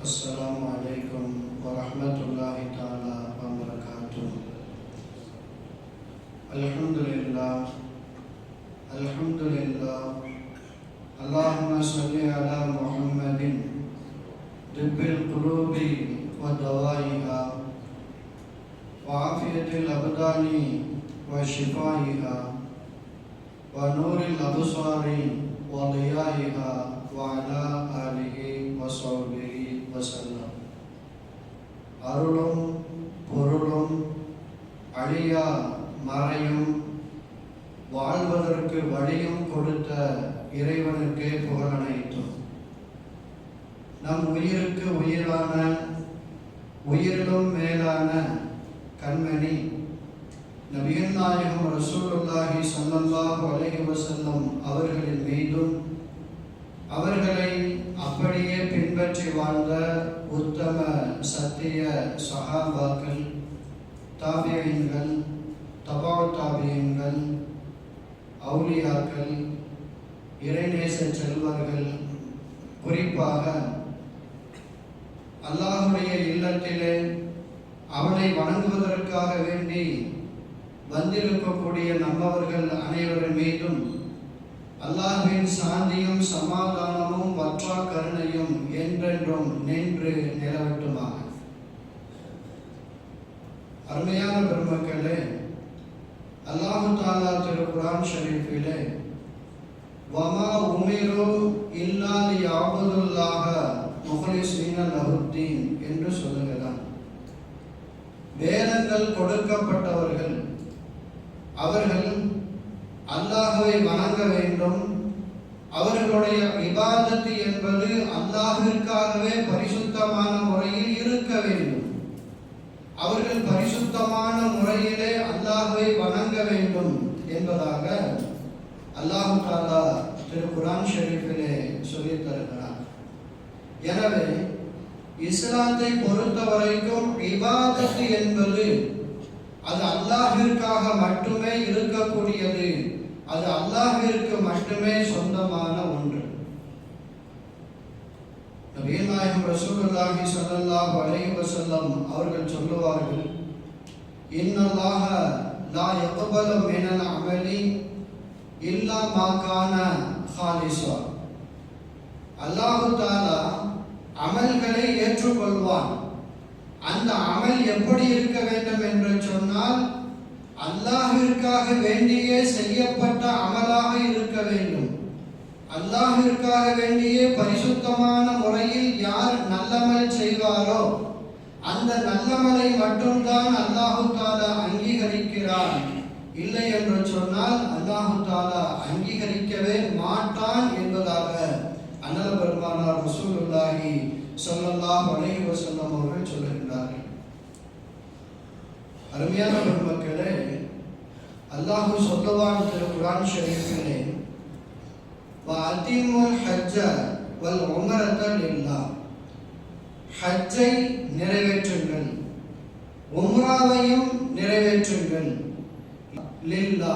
السلام عليكم ورحمة الله تعالى وبركاته. الحمد لله الحمد لله. اللهم صل على محمد طب القلوب ودوائها وعافية الأبدان وشفائها ونور الأبصار وضيائها وعلى آله وصحبه வசல்லம் அருளும் பொருளும் அழியா மறையும் வாழ்வதற்கு வழியும் கொடுத்த இறைவனுக்கு புகழனைத்தும் நம் உயிருக்கு உயிரான உயிரிலும் மேலான கண்மணி நபியன் நாயகம் ரசூலுல்லாஹி சல்லல்லாஹு அலைஹி வசல்லம் அவர்களின் மீதும் அவர்களை அப்படியே பின் பின்பற்றி வாழ்ந்த உத்தம சத்திய சஹாபாக்கள் தாபியங்கள் தபா தாபியங்கள் அவுலியாக்கள் இறைநேச செல்வர்கள். குறிப்பாக அல்லாஹுடைய இல்லத்திலே அவனை வணங்குவதற்காக வேண்டி வந்திருக்கக்கூடிய நம்மவர்கள் அனைவரின் மீதும் அல்லாஹின் சாந்தியும் சமாதானமும் வற்றா கருணையும் என்றென்றும் நின்று நிலவட்டுமாக. அருமையான பெருமக்களே அல்லாஹு தாலா திரு குரான் ஷரீஃபிலே வமா உமிரு இல்லாதி யாபதுல்லாக முகலிஸ்வீன லஹுத்தீன் என்று சொல்லுகிறான் வேதங்கள் கொடுக்கப்பட்டவர்கள் அவர்கள் அல்லாஹுவை வணங்க வேண்டும். அவர்களுடைய விவாதத்து என்பது அல்லாஹிற்காகவே பரிசுத்தமான முறையில் இருக்க வேண்டும். அவர்கள் பரிசுத்தமான முறையிலே அல்லாஹுவை வணங்க வேண்டும் என்பதாக அல்லாஹு தாலா திரு குரான் ஷெரீஃபிலே சொல்லித் தருகிறார் எனவே இஸ்லாத்தை பொறுத்த வரைக்கும் விவாதத்து என்பது அது அல்லாஹிற்காக மட்டுமே இருக்கக்கூடியது. அது அல்லாஹிற்கு மட்டுமே சொந்தமான ஒன்று. நபிகள் ரசூலுல்லாஹி ஸல்லல்லாஹு அலைஹி வஸல்லம் அவர்கள் சொல்லுவார்கள் இன்னல்லாஹ லா யக்பலு மினல் அமலி இல்லா மா கான ஹாலிஸா. அல்லாஹு தாலா அமல்களை ஏற்றுக்கொள்வான். அந்த அமல் எப்படி இருக்க வேண்டும் என்று சொன்னால் அல்லாஹிற்காக வேண்டியே செய்யப்பட்ட அமலாக இருக்க வேண்டும். அல்லாஹிற்காக வேண்டியே பரிசுத்தமான முறையில் யார் நல்லமல் செய்வாரோ அந்த நல்லமலை மட்டும்தான் அல்லாஹு தாலா அங்கீகரிக்கிறான். இல்லை என்று சொன்னால் அல்லாஹு தாலா அங்கீகரிக்கவே மாட்டான் என்பதாக அண்ணல பெருமானார் ரசூலுல்லாஹி ஸல்லல்லாஹு அலைஹி வஸல்லம் அவர்கள் சொல்லுகின்றார்கள். அருமையான பெருமக்களே அல்லாஹு சொல்லவான் திரு குரான் ஷரீஃபிலே அதிமுல் ஹஜ்ஜ வல் உம்ரத இல்லா ஹஜ்ஜை நிறைவேற்றுங்கள் உம்ராவையும் நிறைவேற்றுங்கள். லில்லா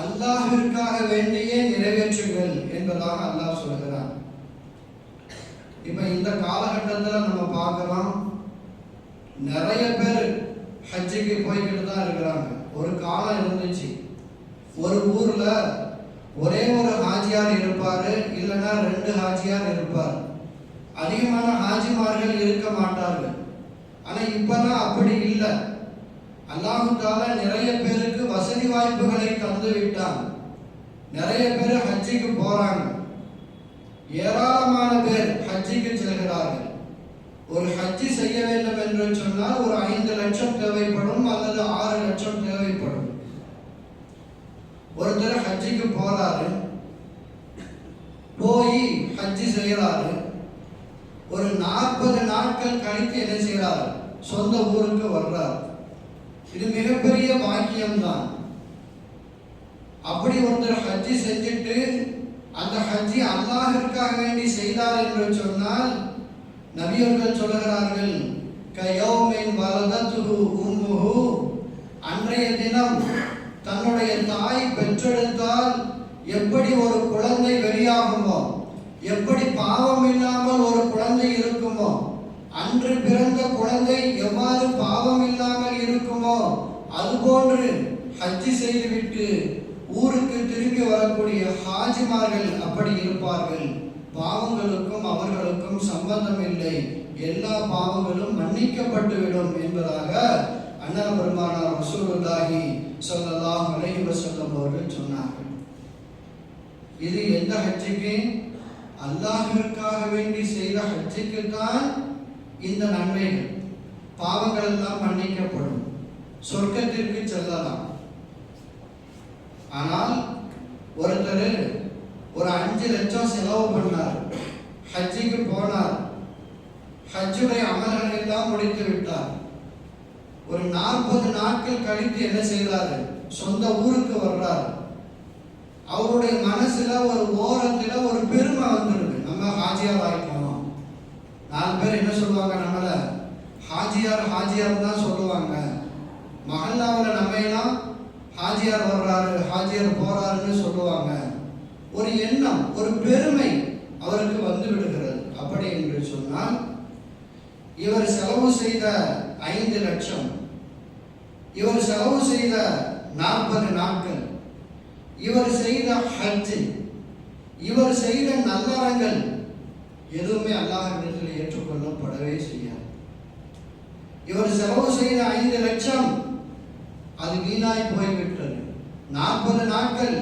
அல்லாஹிற்காக வேண்டியே நிறைவேற்றுங்கள் என்பதாக அல்லாஹ் சொல்கிறார் இப்போ இந்த காலகட்டத்தில் நம்ம பார்க்கலாம் நிறைய பேர் ஹஜ்ஜுக்கு போய்கிட்டு தான் இருக்கிறாங்க. ஒரு காலம் இருந்துச்சு. ஒரு ஊர்ல ஒரே ஒரு ஹாஜியார் இருப்பாரு இல்லைன்னா ரெண்டு ஹாஜியார் இருப்பார். அதிகமான ஹாஜிமார்கள் இருக்க மாட்டார்கள். ஆனா இப்பெல்லாம் அப்படி இல்லை. அல்லாஹு நிறைய பேருக்கு வசதி வாய்ப்புகளை தந்து விட்டாங்க. நிறைய பேர் ஹஜ்ஜிக்கு போறாங்க. ஏராளமான பேர் ஹஜ்ஜிக்கு செல்கிறார்கள். ஒரு ஹஜ்ஜி செய்ய வேண்டும் என்று சொன்னால் ஒரு ஐந்து லட்சம் தேவைப்படும் அல்லது ஆறு லட்சம் தேவைப்படும். ஒருத்தர் ஹஜ்ஜிக்கு போறாரு போய் ஹஜ்ஜி செய்யறாரு ஒரு நாற்பது நாட்கள் கழித்து என்ன செய்யறாரு சொந்த ஊருக்கு வர்றார். இது மிகப்பெரிய பாக்கியம்தான். அப்படி ஒருத்தர் ஹஜ்ஜி செஞ்சுட்டு அந்த ஹஜ்ஜி அல்லாஹிற்காக வேண்டி செய்தார் என்று சொன்னால் நபியர்கள் சொல்லுகிறார்கள் கயோமின் வலதத்துஹு உம்முஹு. அன்றைய தினம் தன்னுடைய தாய் பெற்றெடுத்தால் எப்படி ஒரு குழந்தை வெளியாகுமோ எப்படி பாவம் இல்லாமல் ஒரு குழந்தை இருக்குமோ அன்று பிறந்த குழந்தை எவ்வாறு பாவம் இல்லாமல் இருக்குமோ அதுபோன்று ஹஜ்ஜி செய்துவிட்டு ஊருக்கு திரும்பி வரக்கூடிய ஹாஜிமார்கள் அப்படி இருப்பார்கள். பாவங்களுக்கும் அவர்களுக்கும் சம்பந்தம் இல்லை எல்லா பாவங்களும் மன்னிக்கப்பட்டுவிடும் என்பதாக அண்ணன் பெருமானார் ரசூலுல்லாஹி சொல்லலாம் அலைஹி சொல்லும் அவர்கள் சொன்னார்கள். இது எந்த ஹஜ்ஜுக்கு? அல்லாஹிற்காக வேண்டி செய்த ஹஜ்ஜுக்கு தான் இந்த நன்மைகள். பாவங்கள் எல்லாம் மன்னிக்கப்படும். சொர்க்கத்திற்கு செல்லலாம். ஆனால் ஒருத்தர் ஒரு அஞ்சு லட்சம் செலவு பண்ணார். ஹஜ்ஜிக்கு போனார். ஹஜ்ஜுடைய அமல்களை எல்லாம் முடித்து விட்டார். ஒரு நாற்பது நாட்கள் கழித்து என்ன செய்கிறாரு? சொந்த ஊருக்கு வர்றார். அவருடைய மனசுல ஒரு ஓரத்துல ஒரு பெருமை வந்துருக்கு நம்ம ஹாஜியார் ஆயிட்டோம் நாலு பேர் என்ன சொல்லுவாங்க நம்மள? ஹாஜியார் ஹாஜியார் தான் சொல்லுவாங்க. மகல்லாவில் நம்ம எல்லாம் ஹாஜியார் வர்றாரு ஹாஜியார் போறாருன்னு சொல்லுவாங்க. ஒரு எண்ணம் ஒரு பெருமை அவருக்கு வந்து விடுகிறது அப்படி என்று சொன்னால் இவர் செலவு செய்த ஐந்து லட்சம் இவர் செலவு செய்த நாற்பது நாட்கள் இவர் செய்த ஹஜ்ஜு இவர் செய்த நல்லறங்கள் எதுவுமே அல்லாஹிடத்தில் ஏற்றுக்கொள்ளப்படவே செய்யாது. இவர் செலவு செய்த ஐந்து லட்சம் அது வீணாய் போய்விட்டது. நாற்பது நாட்கள்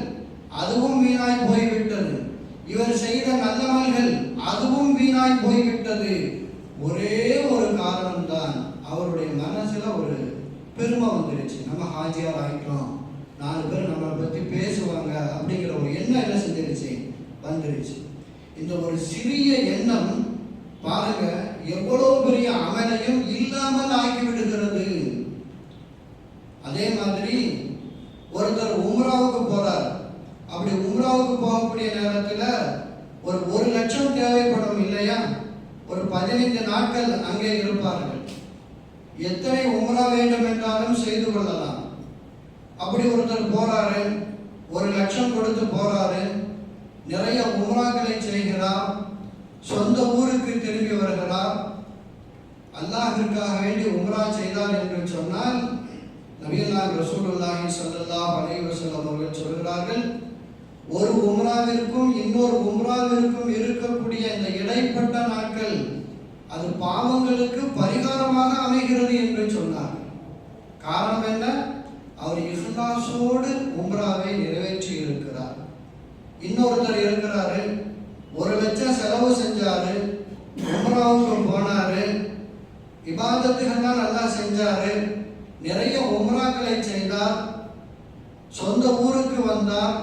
அதுவும் வீணாய் போய்விட்டது. இவர் செய்த நல்லவர்கள் அதுவும் வீணாய் போய்விட்டது. ஒரே ஒரு காரணம்தான் அவருடைய மனசுல ஒரு பெருமை வந்துருச்சு. நம்ம ஹாஜியார் ஆயிட்டோம் நாலு பேர் நம்மளை பத்தி பேசுவாங்க அப்படிங்கிற ஒரு எண்ணம் என்ன செஞ்சிருச்சு? வந்துருச்சு. இந்த ஒரு சிறிய எண்ணம் பாருங்க எவ்வளவு பெரிய அமலையும் இல்லாமல் ஆக்கி விடுகிறது அதே மாதிரி ஒருத்தர் உம்ராவுக்கு போறார் அப்படி உம்ராவுக்கு போகக்கூடிய நேரத்துல ஒரு லட்சம் தேவைப்படும் இல்லையா? ஒரு பதினைந்து நாட்கள் அங்கே இருப்பார்கள். எத்தனை உமரா வேண்டும் என்றாலும் செய்து கொள்ளலாம். அப்படி ஒருத்தர் போறாரு ஒரு லட்சம் கொடுத்து போறாரு நிறைய உமராக்களை செய்கிறார் சொந்த ஊருக்கு திரும்பி வருகிறார். அல்லாஹிற்காக வேண்டி உம்ரா செய்தார் என்று சொன்னால் நபியல்லாஹ் ரசூலுல்லாஹி ஸல்லல்லாஹு அலைஹி வஸல்லம் அவர்கள் சொல்கிறார்கள் ஒரு உம்ராவிற்கும் இன்னொரு உம்ராவிற்கும் இருக்கக்கூடிய இந்த இடைப்பட்ட நாட்கள் அது பாவங்களுக்கு பரிகாரமாக அமைகிறது என்று சொன்னார். காரணம் என்ன? அவர் இஹ்லாசோடு உம்ராவை நிறைவேற்றி இருக்கிறார். இன்னொருத்தர் இருக்கிறாரு ஒரு லட்சம் செலவு செஞ்சாரு உம்ராவுக்கு போனாரு இபாதத்துகள்லாம் நல்லா செஞ்சாரு நிறைய உம்ராக்களை செய்தார் சொந்த ஊருக்கு வந்தார்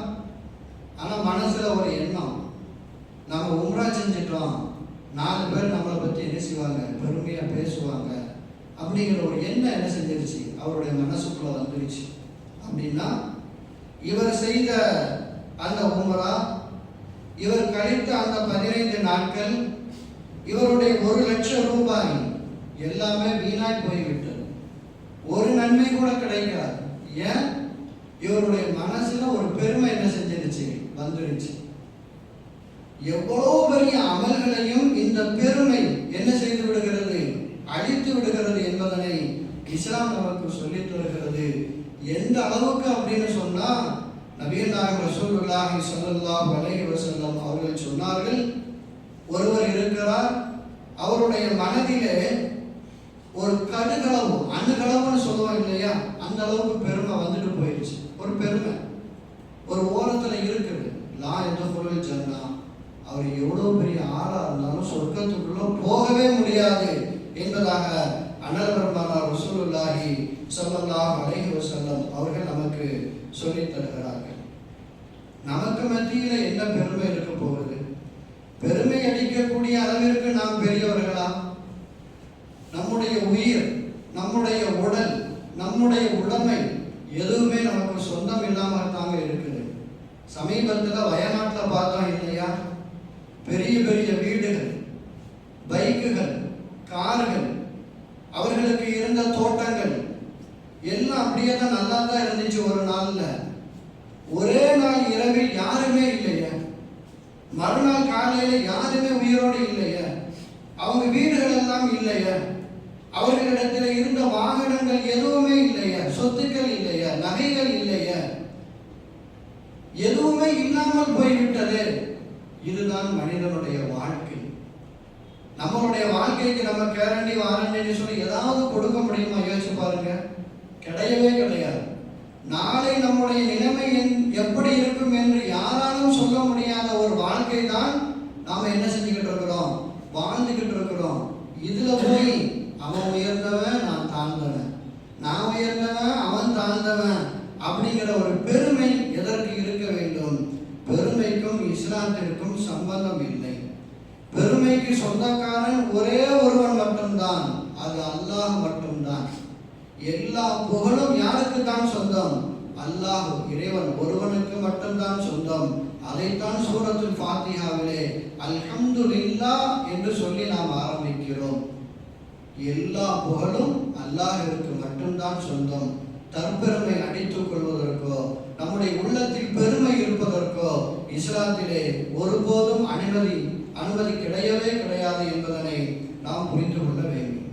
ஆனா ஒரு எண்ணம். நம்ம உம்ரா செஞ்சிட்டோம். நாலு பேர் நம்மளை பற்றி என்ன செய்வாங்க பெருமையாக பேசுவாங்க. அப்படிங்கிற ஒரு எண்ணம் என்ன செஞ்சிருச்சு? அவருடைய மனசுக்குள்ள வந்துருச்சு. அப்படின்னா இவர் செய்த அந்த உம்ரா இவர் கழித்த அந்த பதினைந்து நாட்கள் இவருடைய ஒரு லட்சம் ரூபாய் எல்லாமே வீணாய் போய்விட்டது. ஒரு நன்மை கூட கிடைக்காது. ஏன்? இவருடைய மனசுல ஒரு பெருமை என்ன செஞ்சிருச்சு? வந்துருச்சு எவ்வளோ பெரிய அமல்களையும் இந்த பெருமை என்ன செய்து விடுகிறது? அழித்து விடுகிறது என்பதனை இஸ்லாம் நமக்கு சொல்லித் தருகிறது. எந்த அளவுக்கு அப்படின்னு சொன்னா நபிகள் நாயகம் ரசூலுல்லாஹி ஸல்லல்லாஹு அலைஹி வஸல்லம் அவர்கள் சொன்னார்கள் ஒருவர் இருக்கிறார் அவருடைய மனதிலே ஒரு கடுகளவு அணுகளவுன்னு சொல்லுவோம் இல்லையா? அந்த அளவுக்கு பெருமை வந்துட்டு போயிடுச்சு. ஒரு பெருமை. ஒரு ஓரத்தில் இருக்குது. லா எந்த பொருள் ஜன்னா. அவர் எவ்வளோ பெரிய ஆளாக இருந்தாலும் சொர்க்கத்துக்குள்ள போகவே முடியாது என்பதாக அனல் பெருமானார் ரசூலுல்லாஹி ஸல்லல்லாஹு அலைஹி வஸல்லம் அவர்கள் நமக்கு சொல்லித் தருகிறார்கள். நமக்கு மத்தியில் என்ன பெருமை இருக்க போகுது? பெருமை அளிக்கக்கூடிய அளவிற்கு நாம் பெரியவர்களா? நம்முடைய உயிர் நம்முடைய உடல் நம்முடைய உடைமை எதுவுமே நமக்கு சொந்தம் இல்லாமல் தாங்க இருக்குது. சமீபத்தில் வயநாட்டில் பார்த்தோம் இல்லையா? பெரிய பெரிய வீடுகள் பைக்குகள் கார்கள் அவர்களுக்கு இருந்த தோட்டங்கள் எல்லாம் அப்படியே தான் நல்லா தான் இருந்துச்சு ஒரு நாளில். ஒரே நாள் இரவில் யாருமே இல்லையா. மறுநாள் காலையில் யாருமே உயிரோடு இல்லையே. அவங்க வீடுகள் எல்லாம் இல்லையே. அவர்களிடத்தில் இருந்த வாகனங்கள் எதுவுமே இல்லையா. சொத்துக்கள் இல்லையே. நகைகள் இல்லையா. எதுவுமே இல்லாமல் போய்விட்டது. இதுதான் மனிதனுடைய வாழ்க்கை. நம்மளுடைய வாழ்க்கைக்கு நம்ம கேரண்டி வாரண்டின்னு சொல்லி ஏதாவது கொடுக்க முடியுமா? யோசிச்சு பாருங்க. கிடையவே கிடையாது. நாளை நம்முடைய நிலைமை என்- எப்படி இருக்கும் என்று யாராலும் சொல்ல முடியாத ஒரு வாழ்க்கை தான் நாம என்ன செஞ்சுக்கிட்டு இருக்கிறோம்? வாழ்ந்துகிட்டு இருக்கிறோம். இதுல போய் அவன் உயர்ந்தவன் நான் தாழ்ந்தவன். நான் உயர்ந்தவன் அவன் தாழ்ந்தவன். அப்படிங்கிற ஒரு பெருமை எதற்கு இருக்க வேண்டும்? பெருமைக்கும் இஸ்லாத்திற்கும் சம்பந்தம் இல்லை. பெருமைக்கு சொந்தக்காரன் ஒரே ஒருவன் மட்டும்தான். அது அல்லாஹ் மட்டும்தான். எல்லா புகழும் யாருக்கு தான் சொந்தம்? அல்லாஹ் இறைவன் ஒருவனுக்கு மட்டும்தான் சொந்தம். அதைத்தான் சூரத்தில் ஃபாத்திஹாவிலே அல்ஹம்துலில்லாஹ் என்று சொல்லி நாம் ஆரம்பிக்கிறோம். எல்லா புகழும் அல்லாஹிற்கு மட்டும்தான் சொந்தம். தற்பெருமை அடித்துக் கொள்வதற்கோ நம்முடைய உள்ளத்தில் பெருமை இருப்பதற்கோ இஸ்லாத்திலே ஒருபோதும் அனுமதி அனுமதி கிடையவே கிடையாது என்பதனை நாம் புரிந்து கொள்ள வேண்டும்.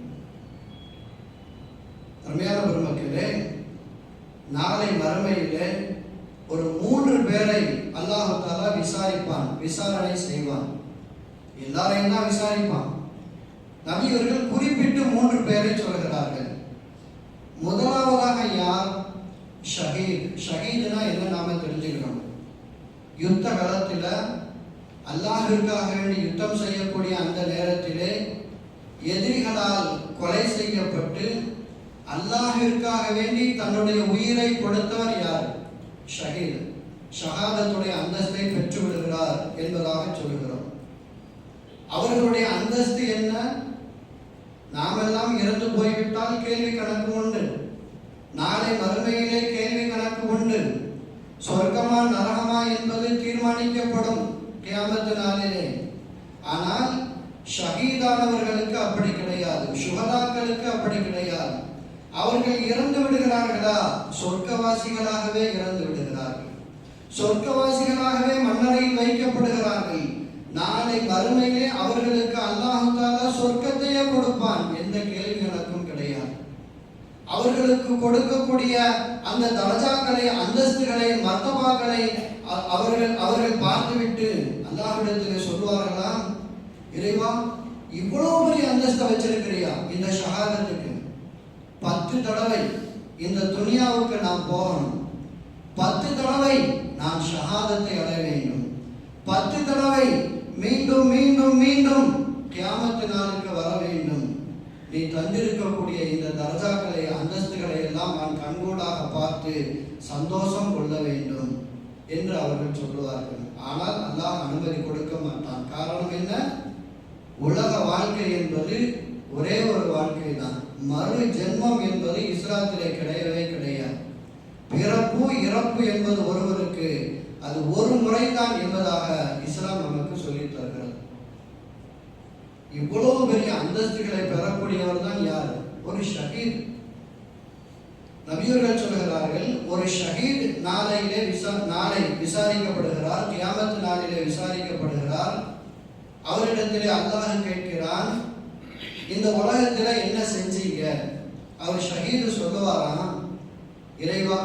அருமையான பெருமக்களே நாளை மறுமையிலே ஒரு மூன்று பேரை அல்லாஹால விசாரிப்பான் விசாரணை செய்வான். எல்லாரையும் தான் விசாரிப்பான். நபியவர்கள் குறிப்பிட்டு மூன்று பேரை சொல்கிறார்கள் முதலாவதாக யார் ஷஹீத் ஷஹீதுனா என்ன நாம தெரிஞ்சுக்கணும் யுத்த காலத்தில் அல்லாஹிற்காக வேண்டி யுத்தம் செய்யக்கூடிய அந்த நேரத்திலே எதிரிகளால் கொலை செய்யப்பட்டு அல்லாஹிற்காக வேண்டி தன்னுடைய உயிரை கொடுத்தவர் யார் ஷஹீத் ஷஹாதத்துடைய அந்தஸ்தை பெற்று விடுகிறார் என்பதாக சொல்கிறோம் அவர்களுடைய அந்தஸ்து என்ன நாமெல்லாம் இறந்து போய்விட்டால் கேள்வி கணக்கு உண்டு நாளை மறுமையிலே கேள்வி கணக்கு உண்டு சொர்க்கமா நரகமா என்பது தீர்மானிக்கப்படும் கியாமத்து நாளிலே ஆனால் ஷஹீதானவர்களுக்கு அப்படி கிடையாது சுகதாக்களுக்கு அப்படி கிடையாது. அவர்கள் இறந்து விடுகிறார்களா? சொர்க்கவாசிகளாகவே இறந்து விடுகிறார்கள். சொர்க்கவாசிகளாகவே மன்னரையில் வைக்கப்படுகிறார்கள். நாளை மறுமையிலே அவர்களுக்கு அல்லாஹால சொர்க்கத்தையே கொடுப்பான் எந்த கேள்விகளுக்கும் கிடையாது. அவர்களுக்கு கொடுக்கக்கூடிய அந்த தரஜாக்களை அந்தஸ்துகளை மர்த்தபாக்களை அவர்கள் அவர்கள் பார்த்துவிட்டு அல்லாஹ்விடத்தில் சொல்வார்களா? இறைவா இவ்வளவு பெரிய அந்தஸ்தை வச்சிருக்கிறியா? இந்த ஷஹாதத்துக்கு. பத்து தடவை இந்த துனியாவுக்கு நான் போகணும். பத்து தடவை நான் ஷஹாதத்தை அடைய வேண்டும். பத்து தடவை மீண்டும் மீண்டும் மீண்டும் கியாமத்து நாளுக்கு வர வேண்டும். நீ தந்திருக்கக்கூடிய இந்த தர்ஜாக்களை அந்தஸ்துகளை எல்லாம் நான் கண்கூடாக பார்த்து சந்தோஷம் கொள்ள வேண்டும் என்று அவர்கள் சொல்லுவார்கள். ஆனால் அல்லாஹ் அனுமதி கொடுக்க மாட்டான். காரணம் என்ன? உலக வாழ்க்கை என்பது ஒரே ஒரு வாழ்க்கை தான் மறு ஜென்மம் என்பது இஸ்லாத்திலே கிடையவே கிடையாது. பிறப்பு இறப்பு என்பது ஒருவருக்கு அது ஒரு முறைதான் என்பதாக இஸ்லாம் நமக்கு சொல்லி தருகிறது. இவ்வளவு பெரிய அந்தஸ்துகளை பெறக்கூடியவர் தான் யார்? ஒரு ஷஹீத். நபியர்கள் சொல்கிறார்கள் ஒரு ஷஹீத் நாளையிலே விசா நாளை விசாரிக்கப்படுகிறார் கியாமத்து நாளிலே விசாரிக்கப்படுகிறார். அவரிடத்திலே அல்லாஹ் கேட்கிறான் இந்த உலகத்தில் என்ன செஞ்சீங்க? அவர் ஷஹீது சொல்லுவாராம் இறைவா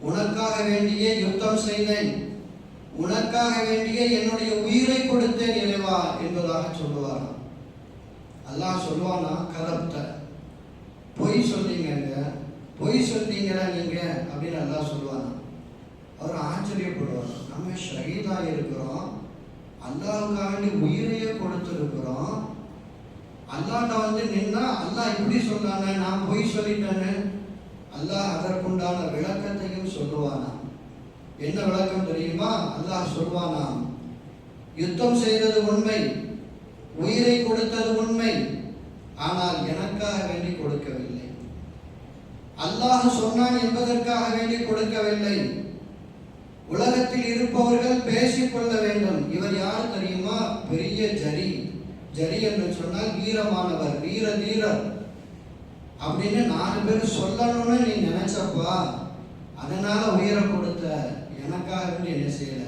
உனக்காக வேண்டியே யுத்தம் செய்தேன் உனக்காக வேண்டியே என்னுடைய உயிரை கொடுத்தேன் இறைவா என்பதாக சொல்லுவாராம். அல்லாஹ் சொல்லுவானா? கதப்த பொய் சொன்னீங்கங்க பொய் சொன்னீங்களா நீங்க அப்படின்னு அல்லாஹ் சொல்லுவானா அவர் ஆச்சரியப்படுவார் நம்ம ஷஹீதா இருக்கிறோம் அல்லாவுக்காண்டி வேண்டி உயிரையே கொடுத்துருக்கிறோம். அல்லாட்ட வந்து நின்னா அல்லாஹ் இப்படி சொன்னானே நான் பொய் சொல்லிட்டேன்னு அல்லாஹ் அதற்குண்டான விளக்கத்தையும் சொல்லுவானா என்ன விளக்கம் தெரியுமா? அல்லாஹ் சொல்வானாம் யுத்தம் செய்தது உண்மை உயிரை கொடுத்தது உண்மை ஆனால் எனக்காக வேண்டி கொடுக்கவில்லை. அல்லாஹ் சொன்னான் என்பதற்காக வேண்டி கொடுக்கவில்லை. உலகத்தில் இருப்பவர்கள் பேசிக்கொள்ள வேண்டும். இவர் யார் தெரியுமா? பெரிய ஜரி. ஜரி என்று சொன்னால் வீரமானவர் வீர தீரர். அப்படின்னு நாலு பேர் சொல்லணும்னு நீ நினைச்சப்பா. அதனால உயிரை கொடுத்த. எனக்காக வேண்டி என்ன செய்யல?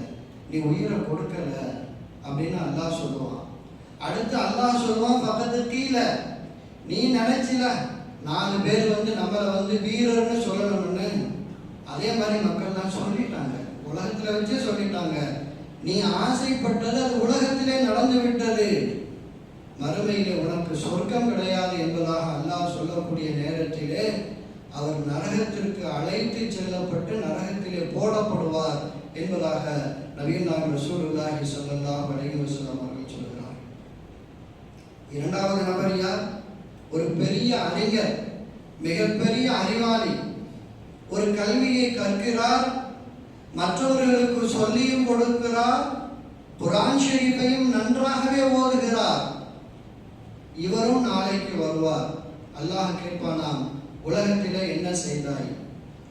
நீ உயிரை கொடுக்கல அப்படின்னு அல்லாஹ் சொல்லுவான். அடுத்து அல்லாஹ் சொல்லுவான் பக்கத்து கீழே. நீ நினைச்சில? நாலு பேர் வந்து நம்மளை வந்து வீரர்னு சொல்லணும்னு. அதே மாதிரி மக்கள் தான் சொல்லிட்டாங்க. உலகத்துல வச்சு சொல்லிட்டாங்க. நீ ஆசைப்பட்டது அது உலகத்திலே நடந்து விட்டது. மறுமையிலே உனக்கு சொர்க்கம் கிடையாது என்பதாக அல்லாஹ் சொல்லக்கூடிய நேரத்திலே அவர் நரகத்திற்கு அழைத்து செல்லப்பட்டு நரகத்திலே போடப்படுவார் என்பதாக நவீன ரசூலுல்லாஹி சொல்லலாம் அலைஹி அவர்கள் சொல்கிறார் இரண்டாவது நபர் யார்? ஒரு பெரிய அறிஞர் மிகப்பெரிய அறிவாளி. ஒரு கல்வியை கற்கிறார் மற்றவர்களுக்கு சொல்லியும் கொடுக்கிறார் குரான் ஷெரீஃபையும் நன்றாகவே ஓதுகிறார். இவரும் நாளைக்கு வருவார். அல்லாஹ் கேட்பானாம் உலகத்தில் என்ன செய்தாய்?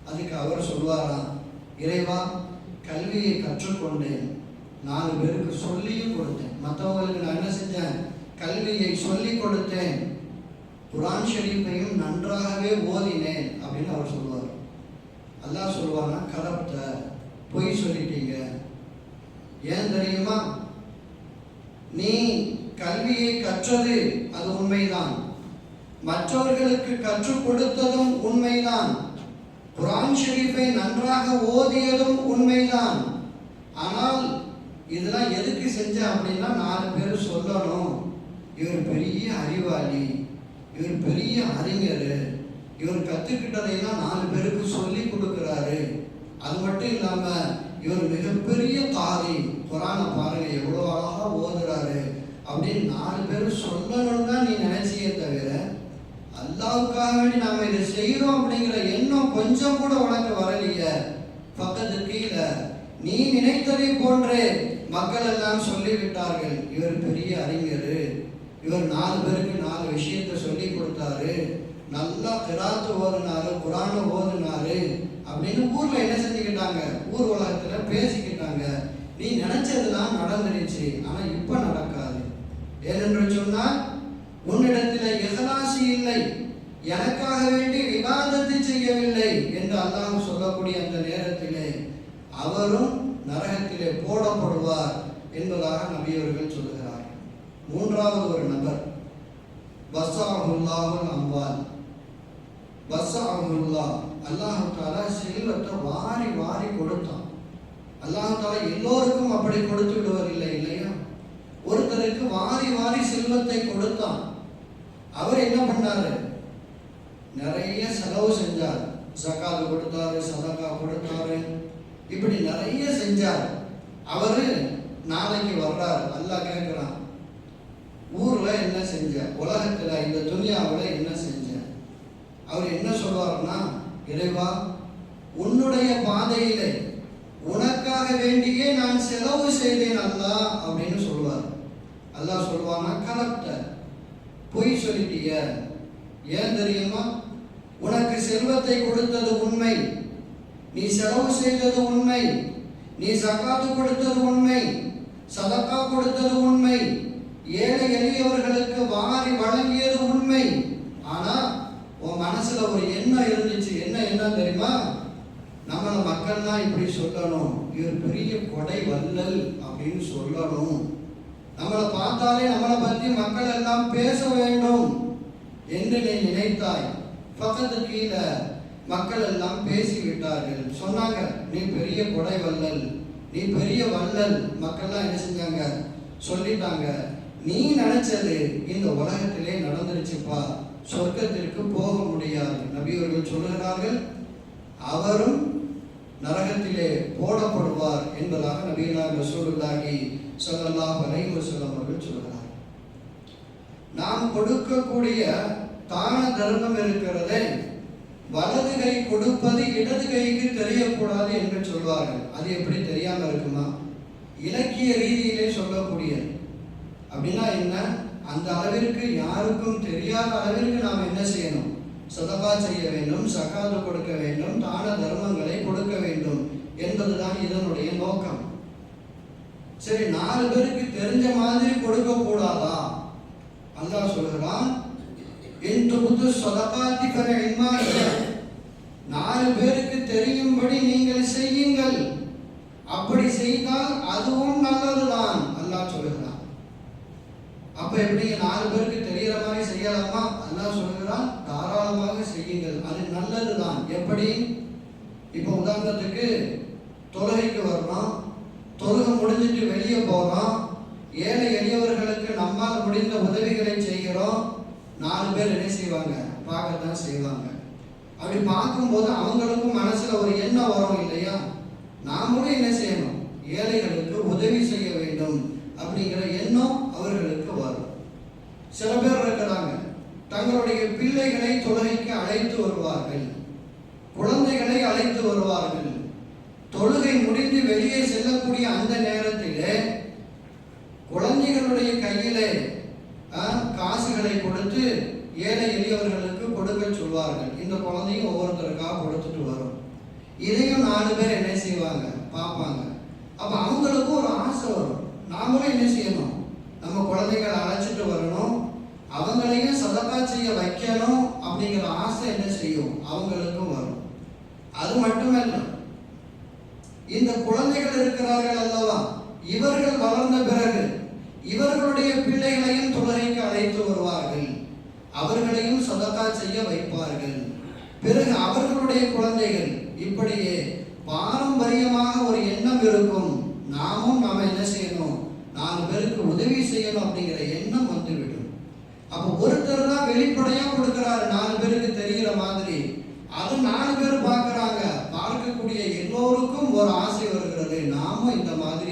அதுக்கு அவர் சொல்வாராம் இறைவா கல்வியை கற்றுக்கொண்டேன். நாலு பேருக்கு சொல்லியும் கொடுத்தேன். மற்றவங்களுக்கு நான் என்ன செஞ்சேன்? கல்வியை சொல்லி கொடுத்தேன். குரான் ஷெரீஃபையும் நன்றாகவே ஓதினேன் அப்படின்னு அவர் சொல்லுவார் அல்லாஹ் சொல்லுவானா கலப்த பொய் சொல்லிட்டீங்க. ஏன் தெரியுமா? நீ கல்வியை கற்றது அது உண்மைதான். மற்றவர்களுக்கு கற்றுக் கொடுத்ததும் உண்மைதான். குரான் ஷெரீஃபை நன்றாக ஓதியதும் உண்மைதான். ஆனால் இதெல்லாம் எதுக்கு செஞ்ச அப்படின்னா நாலு பேர் சொல்லணும். இவர் பெரிய அறிவாளி. இவர் பெரிய அறிஞர். இவர் கற்றுக்கிட்டதையெல்லாம் நாலு பேருக்கு சொல்லி கொடுக்குறாரு. அது மட்டும் இல்லாம இவர் மிகப்பெரிய தாரி குரானை பாருங்க எவ்வளோ அழகா ஓதுறாரு அப்படின்னு நாலு பேர் சொல்லணும்னு தான் நீ நினைச்சியே தவிர அல்லாவுக்காக வேண்டி நாம இதை செய்யறோம் அப்படிங்கிற எண்ணம் கொஞ்சம் கூட உனக்கு வரலையே. பக்கத்து கீழே நீ நினைத்ததை போன்றே மக்கள் எல்லாம் சொல்லிவிட்டார்கள். இவர் பெரிய அறிஞர். இவர் நாலு பேருக்கு நாலு விஷயத்தை சொல்லி கொடுத்தாரு. நல்லா கிராத்து ஓதுனாரு குரானை ஓதுனாரு. அப்படின்னு ஊர்ல என்ன செஞ்சுக்கிட்டாங்க? ஊர் உலகத்துல பேசிக்கிட்டாங்க. நீ நினைச்சதெல்லாம் நடந்துருச்சு ஆனா இப்ப நடக்காது. ஏனென்று சொன்னால் உன்னிடத்தில் எதனாசி இல்லை. எனக்காக வேண்டி விவாதத்தை செய்யவில்லை என்று அல்லாஹ் சொல்லக்கூடிய அந்த நேரத்திலே அவரும் நரகத்திலே போடப்படுவார் என்பதாக நபியவர்கள் சொல்லுகிறார் மூன்றாவது ஒரு நபர். வசாஹுல்லாஹுல் அம்வால். வசாஹுல்லா அல்லாஹ் தாலா செல்வத்தை வாரி வாரி கொடுத்தான். அல்லாஹ் தாலா எல்லோருக்கும் அப்படி கொடுத்து விடுவதில்லை இல்லையா? ஒருத்தருக்கு வாரி வாரி செல்வத்தை கொடுத்தான். அவர் என்ன பண்ணாரு? நிறைய செலவு செஞ்சார். ஜக்காத்து கொடுத்தாரு சதக்கா கொடுத்தாரு. இப்படி நிறைய செஞ்சார். அவரு நாளைக்கு வர்றாரு. அல்லாஹ் கேட்கிறான் ஊர்ல என்ன செஞ்ச உலகத்துல இந்த துணியாவில் என்ன செஞ்ச அவர் என்ன சொல்வார்னா இறைவா உன்னுடைய பாதையிலே உனக்காக வேண்டியே நான் செலவு செய்தேன் அல்லா அப்படின்னு சொல்லுவார் அல்லாஹ் சொல்வானா கலப்ட பொய் சொல்லிட்டிய ஏன் தெரியுமா? உனக்கு செல்வத்தை கொடுத்தது உண்மை. நீ செலவு செய்தது உண்மை. நீ சக்காத்து கொடுத்தது உண்மை. சதக்கா கொடுத்தது உண்மை. ஏழை எளியவர்களுக்கு வாரி வழங்கியது உண்மை. ஆனால் மனசுல ஒரு எண்ணம் இருந்துச்சு. என்ன என்ன தெரியுமா? நம்மள மக்கள் தான் இப்படி சொல்லணும். இவர் பெரிய கொடை வல்லல் அப்படின்னு சொல்லணும். நம்மளை பார்த்தாலே நம்மளை பற்றி மக்கள் எல்லாம் பேச வேண்டும் என்று நீ நினைத்தாய். பக்கத்து கீழே மக்கள் எல்லாம் பேசி விட்டார்கள் சொன்னாங்க நீ பெரிய கொடை வல்லல் நீ பெரிய வல்லல் மக்கள்லாம் என்ன செஞ்சாங்க? சொல்லிட்டாங்க. நீ நினைச்சது இந்த உலகத்திலே நடந்துருச்சுப்பா. சொர்க்கத்திற்கு போக முடியாது. நபியவர்கள் சொல்லுகிறார்கள் அவரும் நரகத்திலே போடப்படுவார் என்பதாக நபீனார் ரசூலுல்லாஹி ஸல்லல்லாஹு அலைஹி வஸல்லம் அவர்கள் சொல்கிறார் நாம் கொடுக்கக்கூடிய தான தர்மம் இருக்கிறதே வலது கை கொடுப்பது இடது கைக்கு தெரியக்கூடாது என்று சொல்வார்கள். அது எப்படி தெரியாமல் இருக்குமா? இலக்கிய ரீதியிலே சொல்லக்கூடியது. அப்படின்னா என்ன? அந்த அளவிற்கு யாருக்கும் தெரியாத அளவிற்கு நாம் என்ன செய்யணும்? சதகா செய்ய வேண்டும் சகாது கொடுக்க வேண்டும் தான தர்மங்களை கொடுக்க வேண்டும் என்பதுதான் இதனுடைய நோக்கம். சரி நாலு பேருக்கு தெரிஞ்ச மாதிரி கொடுக்க கூடாதா அல்லாஹ் சொல்கிறான் என் தொகுத்து சொதகாத்தி ஃபரஇம்மா நாலு பேருக்கு தெரியும்படி நீங்கள் செய்யுங்கள். அப்படி செய்தால் அதுவும் நல்லதுதான் அல்லாஹ் சொல்லுகிறான். அப்ப எப்படி நாலு பேருக்கு தெரியற மாதிரி செய்யலாமா? அல்லாஹ் சொல்லுகிறான் தாராளமாக செய்யுங்கள். அது நல்லதுதான். எப்படி? இப்போ உதாரணத்துக்கு தொழுகைக்கு வரணும் தொழுகை முடிஞ்சிட்டு வெளியே போறோம் ஏழை எளியவர்களுக்கு நம்மால் முடிந்த உதவிகளை செய்கிறோம். நாலு பேர் என்ன செய்வாங்க? பார்க்கத்தான் செய்வாங்க. அப்படி பார்க்கும்போது அவங்களுக்கும் மனசுல ஒரு எண்ணம் வரும் இல்லையா? நாமளும் என்ன செய்யணும்? ஏழைகளுக்கு உதவி செய்ய வேண்டும். அப்படிங்கிற எண்ணம் அவர்களுக்கு வரும். சில பேர் இருக்கிறாங்க தங்களுடைய பிள்ளைகளை தொழுகைக்கு அழைத்து வருவார்கள். குழந்தைகளை அழைத்து வருவார்கள். தொழுகை முடிந்து வெளியே செல்லக்கூடிய அந்த நேரத்திலே குழந்தைகளுடைய கையிலே காசுகளை கொடுத்து ஏழை எளியவர்களுக்கு கொடுக்க சொல்வார்கள். இந்த குழந்தையும் ஒவ்வொருத்தருக்காக கொடுத்துட்டு வரும். இதையும் நாலு பேர் என்ன செய்வாங்க? பார்ப்பாங்க. அப்ப அவங்களுக்கும் ஒரு ஆசை வரும். நாமளும் என்ன செய்யணும்? நம்ம குழந்தைகளை அழைச்சிட்டு வரணும். அவங்களையும் சதக்கா செய்ய வைக்கணும் அப்படிங்கிற ஆசை என்ன செய்யும்? அவங்களுக்கும் வரும். அது மட்டுமல்ல இந்த குழந்தைகள் இருக்கிறார்கள் அல்லவா? இவர்கள் வளர்ந்த பிறகு இவர்களுடைய பிள்ளைகளையும் தொழுகைக்கு அழைத்து வருவார்கள். அவர்களையும் சதக்கா செய்ய வைப்பார்கள். பிறகு அவர்களுடைய குழந்தைகள் இப்படியே பாரம்பரியமாக ஒரு எண்ணம் இருக்கும். நாமும் நாம என்ன செய்யணும்? நாலு பேருக்கு உதவி செய்யணும் அப்படிங்கிற எண்ணம் வந்துவிடும் அப்ப ஒருத்தர் தான் வெளிப்படையா கொடுக்கிறாரு நாலு பேருக்கு தெரிகிற மாதிரி. அது நாலு பேர் பார்க்கறாங்க. பார்க்கக்கூடிய எல்லோருக்கும் ஒரு ஆசை வருகிறது. நாமும் இந்த மாதிரி